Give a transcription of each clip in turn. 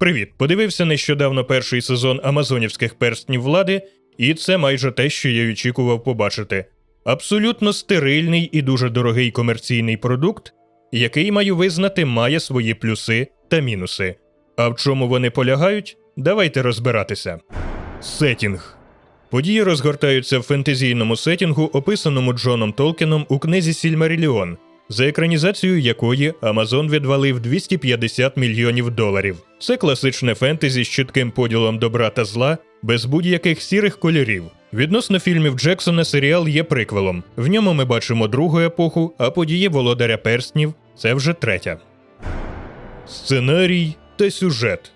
Привіт! Подивився нещодавно перший сезон Амазонівських перстнів влади, і це майже те, що я очікував побачити. Абсолютно стерильний і дуже дорогий комерційний продукт, який маю визнати, має свої плюси та мінуси. А в чому вони полягають? Давайте розбиратися. Сетінг. Події розгортаються в фентезійному сетінгу, описаному Джоном Толкіном у книзі Сільмаріліон, за екранізацією якої Амазон відвалив 250 мільйонів доларів. Це класичне фентезі з чітким поділом добра та зла, без будь-яких сірих кольорів. Відносно фільмів Джексона серіал є приквелом. В ньому ми бачимо другу епоху, а події Володаря Перстнів це вже третя. Сценарій та сюжет.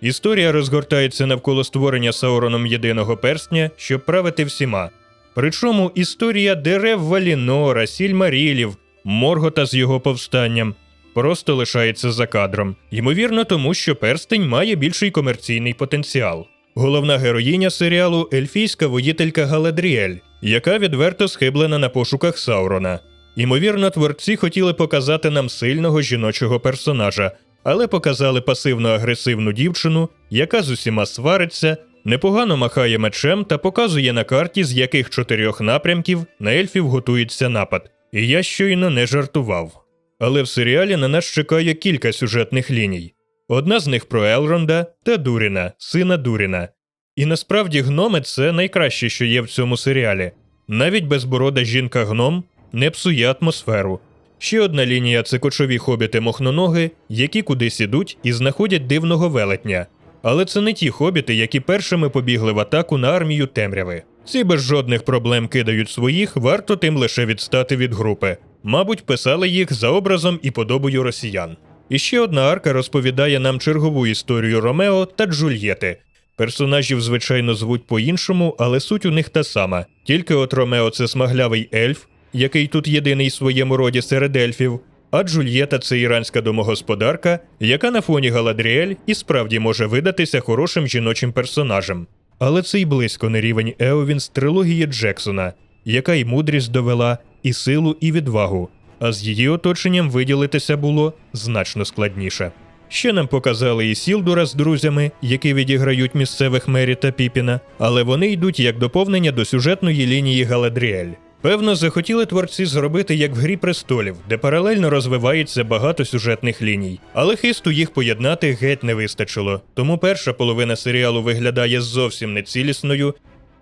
Історія розгортається навколо створення Сауроном єдиного перстня, щоб правити всіма. Причому історія дерев Валінора, Сільмарілів, Моргота з його повстанням просто лишається за кадром, ймовірно, тому що перстень має більший комерційний потенціал. Головна героїня серіалу ельфійська воїтелька Галадріель, яка відверто схиблена на пошуках Саурона. Ймовірно, творці хотіли показати нам сильного жіночого персонажа, але показали пасивно-агресивну дівчину, яка з усіма свариться, непогано махає мечем та показує на карті, з яких чотирьох напрямків на ельфів готується напад. І я щойно не жартував. Але в серіалі на нас чекає кілька сюжетних ліній. Одна з них про Елронда та Дуріна, сина Дуріна. І насправді гноми це найкраще, що є в цьому серіалі. Навіть безборода жінка-гном не псує атмосферу. Ще одна лінія це кочові хобіти мохноноги, які кудись ідуть і знаходять дивного велетня. Але це не ті хобіти, які першими побігли в атаку на армію темряви. Ці без жодних проблем кидають своїх, варто тим лише відстати від групи. Мабуть, писали їх за образом і подобою росіян. І ще одна арка розповідає нам чергову історію Ромео та Джульєти. Персонажів, звичайно, звуть по-іншому, але суть у них та сама. Тільки от Ромео це смаглявий ельф, який тут єдиний в своєму роді серед ельфів, а Джульєта це іранська домогосподарка, яка на фоні Галадріель і справді може видатися хорошим жіночим персонажем. Але це й близько не рівень Еовін з трилогії Джексона, яка й мудрість довела, і силу, і відвагу, а з її оточенням виділитися було значно складніше. Ще нам показали і Сілдура з друзями, які відіграють місцевих Мері та Піпіна, але вони йдуть як доповнення до сюжетної лінії Галадріель. Певно, захотіли творці зробити як в Грі престолів, де паралельно розвивається багато сюжетних ліній, але хисту їх поєднати геть не вистачило. Тому перша половина серіалу виглядає зовсім нецілісною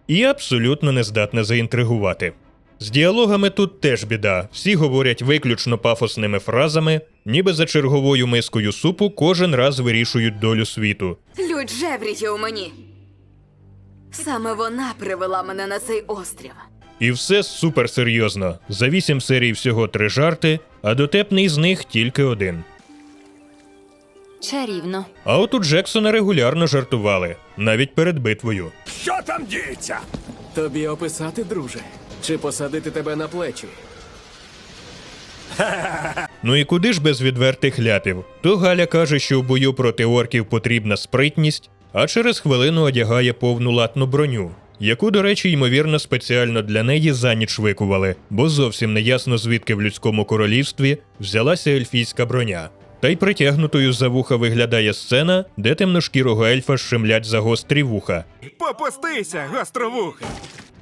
і абсолютно не здатна заінтригувати. З діалогами тут теж біда, всі говорять виключно пафосними фразами, ніби за черговою мискою супу кожен раз вирішують долю світу. Лють жевріє у мені. Саме вона привела мене на цей острів. І все суперсерйозно. За вісім серій всього три жарти, а дотепний з них тільки один. Чарівно. А от у Джексона регулярно жартували, навіть перед битвою. Що там діється? Тобі описати, друже, чи посадити тебе на плечі? Ну і куди ж без відвертих ляпів? То Галя каже, що в бою проти орків потрібна спритність, а через хвилину одягає повну латну броню, яку, до речі, ймовірно, спеціально для неї за ніч викували, бо зовсім не ясно, звідки в людському королівстві взялася ельфійська броня. Та й притягнутою за вуха виглядає сцена, де темношкірого ельфа щемлять за гострі вуха. Попустися, гостровуха!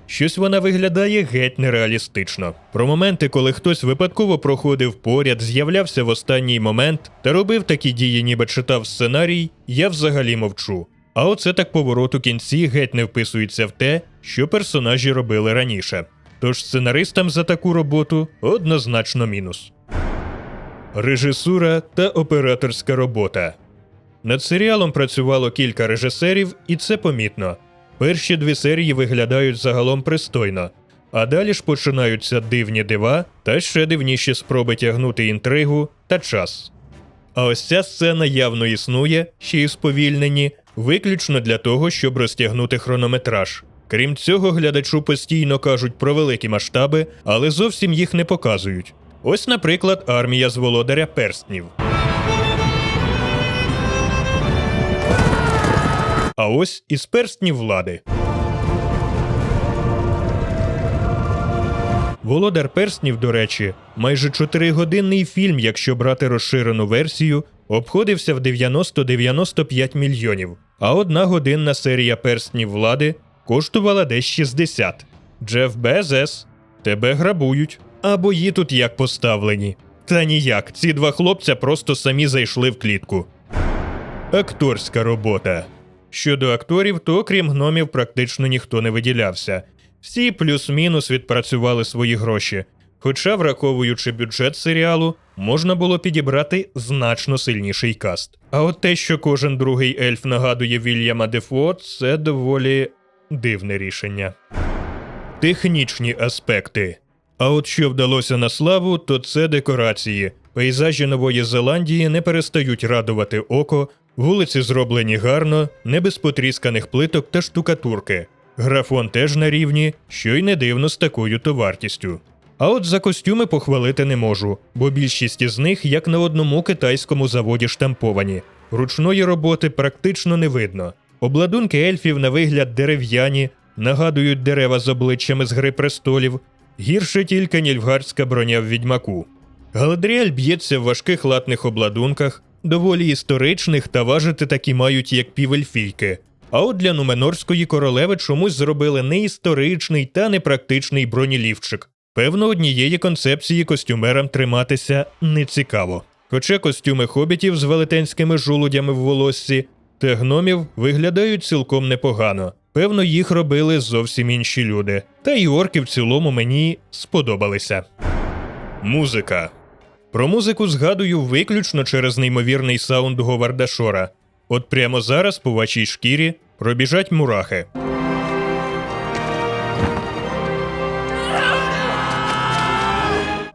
Щось вона виглядає геть нереалістично. Про моменти, коли хтось випадково проходив поряд, з'являвся в останній момент та робив такі дії, ніби читав сценарій, я взагалі мовчу. А оце так поворот у кінці геть не вписується в те, що персонажі робили раніше. Тож сценаристам за таку роботу однозначно мінус. Режисура та операторська робота. Над серіалом працювало кілька режисерів, і це помітно. Перші дві серії виглядають загалом пристойно, а далі ж починаються дивні дива та ще дивніші спроби тягнути інтригу та час. А ось ця сцена явно існує, ще й сповільнені, виключно для того, щоб розтягнути хронометраж. Крім цього, глядачу постійно кажуть про великі масштаби, але зовсім їх не показують. Ось, наприклад, армія з володаря перстнів. А ось із перстнів влади. Володар перснів, до речі, майже чотиригодинний фільм, якщо брати розширену версію, обходився в 90-95 мільйонів, а одна годинна серія перснів влади коштувала десь 60. Джеф Безес, тебе грабують. А бої тут як поставлені. Та ніяк, ці два хлопця просто самі зайшли в клітку. Акторська робота. Щодо акторів, то крім гномів практично ніхто не виділявся. Всі плюс-мінус відпрацювали свої гроші. Хоча, враховуючи бюджет серіалу, можна було підібрати значно сильніший каст. А от те, що кожен другий ельф нагадує Вільяма Дефо, це доволі дивне рішення. Технічні аспекти. А от що вдалося на славу, то це декорації. Пейзажі Нової Зеландії не перестають радувати око, вулиці зроблені гарно, не без потрісканих плиток та штукатурки. Графон теж на рівні, що й не дивно з такою то вартістю. А от за костюми похвалити не можу, бо більшість із них як на одному китайському заводі штамповані. Ручної роботи практично не видно. Обладунки ельфів на вигляд дерев'яні, нагадують дерева з обличчями з гри престолів, гірше тільки нільфгардська броня в відьмаку. Галадріель б'ється в важких латних обладунках, доволі історичних та важити такі мають як півельфійки. А от для нуменорської королеви чомусь зробили не історичний та непрактичний бронілівчик. Певно, однієї концепції костюмерам триматися не цікаво. Хоча костюми хобітів з велетенськими жолудями в волоссі та гномів виглядають цілком непогано. Певно, їх робили зовсім інші люди. Та й орки в цілому мені сподобалися. Музика. Про музику згадую виключно через неймовірний саунд Говарда Шора. От прямо зараз по вашій шкірі пробіжать мурахи.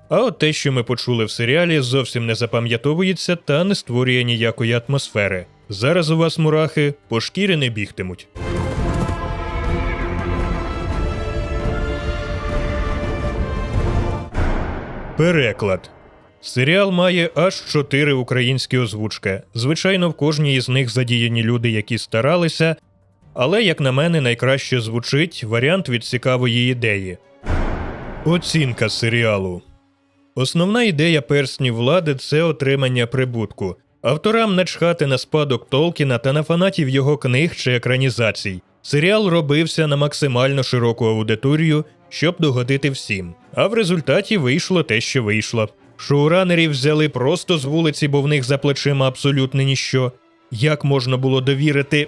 А от те, що ми почули в серіалі, зовсім не запам'ятовується та не створює ніякої атмосфери. Зараз у вас мурахи по шкірі не бігтимуть. Переклад. Серіал має аж чотири українські озвучки. Звичайно, в кожній із них задіяні люди, які старалися, але, як на мене, найкраще звучить варіант від цікавої ідеї. Оцінка серіалу. Основна ідея перснів влади це отримання прибутку. Авторам начхати на спадок Толкіна та на фанатів його книг чи екранізацій. Серіал робився на максимально широку аудиторію, щоб догодити всім. А в результаті вийшло те, що вийшло. Шоуранерів взяли просто з вулиці, бо в них за плечима абсолютно ніщо. Як можна було довірити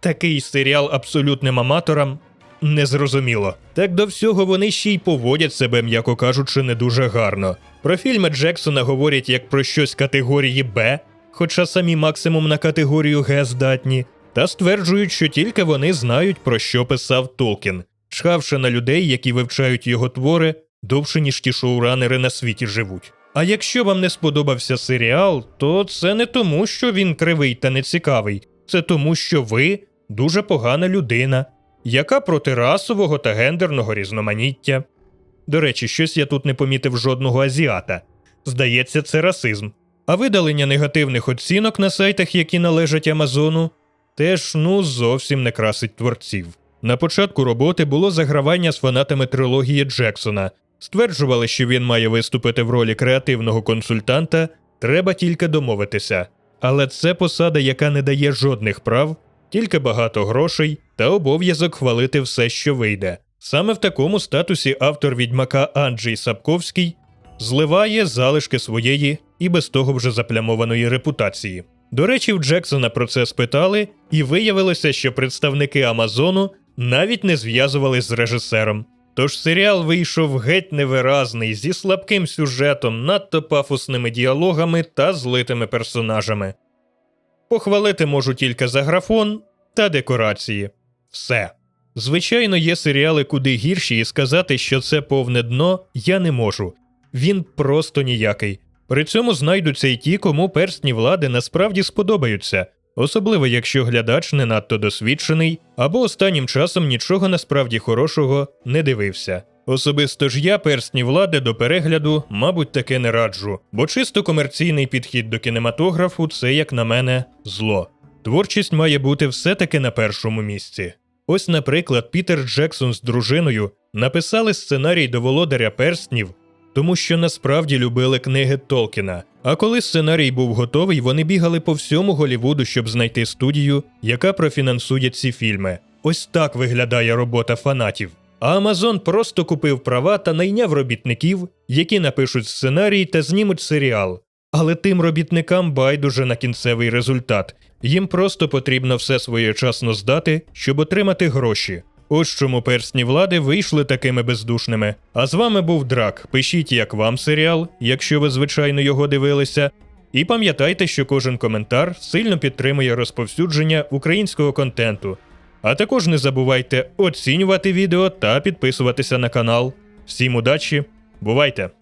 такий серіал абсолютним аматорам? Незрозуміло. Так до всього вони ще й поводять себе, м'яко кажучи, не дуже гарно. Про фільми Джексона говорять як про щось категорії Б, хоча самі максимум на категорію Г здатні, та стверджують, що тільки вони знають, про що писав Толкін, чхавши на людей, які вивчають його твори довше, ніж ті шоуранери на світі живуть. А якщо вам не сподобався серіал, то це не тому, що він кривий та нецікавий, це тому, що ви дуже погана людина, яка проти расового та гендерного різноманіття. До речі, щось я тут не помітив жодного азіата. Здається, це расизм. А видалення негативних оцінок на сайтах, які належать Амазону, теж ну зовсім не красить творців. На початку роботи було загравання з фанатами трилогії Джексона. Стверджували, що він має виступити в ролі креативного консультанта, треба тільки домовитися. Але це посада, яка не дає жодних прав, тільки багато грошей та обов'язок хвалити все, що вийде. Саме в такому статусі автор відьмака Анджей Сапковський зливає залишки своєї і без того вже заплямованої репутації. До речі, в Джексона про це спитали, і виявилося, що представники Амазону навіть не зв'язувались з режисером. Тож серіал вийшов геть невиразний, зі слабким сюжетом, надто пафосними діалогами та злитими персонажами. Похвалити можу тільки за графон та декорації. Все. Звичайно, є серіали куди гірші, і сказати, що це повне дно, я не можу. Він просто ніякий. При цьому знайдуться й ті, кому персні влади насправді сподобаються, особливо якщо глядач не надто досвідчений або останнім часом нічого насправді хорошого не дивився. Особисто ж я персні влади до перегляду, мабуть, таки не раджу, бо чисто комерційний підхід до кінематографу це, як на мене, зло. Творчість має бути все-таки на першому місці. Ось, наприклад, Пітер Джексон з дружиною написали сценарій до володаря перснів, тому що насправді любили книги Толкіна. А коли сценарій був готовий, вони бігали по всьому Голівуду, щоб знайти студію, яка профінансує ці фільми. Ось так виглядає робота фанатів. А Амазон просто купив права та найняв робітників, які напишуть сценарій та знімуть серіал. Але тим робітникам байдуже на кінцевий результат. Їм просто потрібно все своєчасно здати, щоб отримати гроші. Ось чому персні влади вийшли такими бездушними. А з вами був Драк. Пишіть, як вам серіал, якщо ви звичайно його дивилися. І пам'ятайте, що кожен коментар сильно підтримує розповсюдження українського контенту. А також не забувайте оцінювати відео та підписуватися на канал. Всім удачі, бувайте!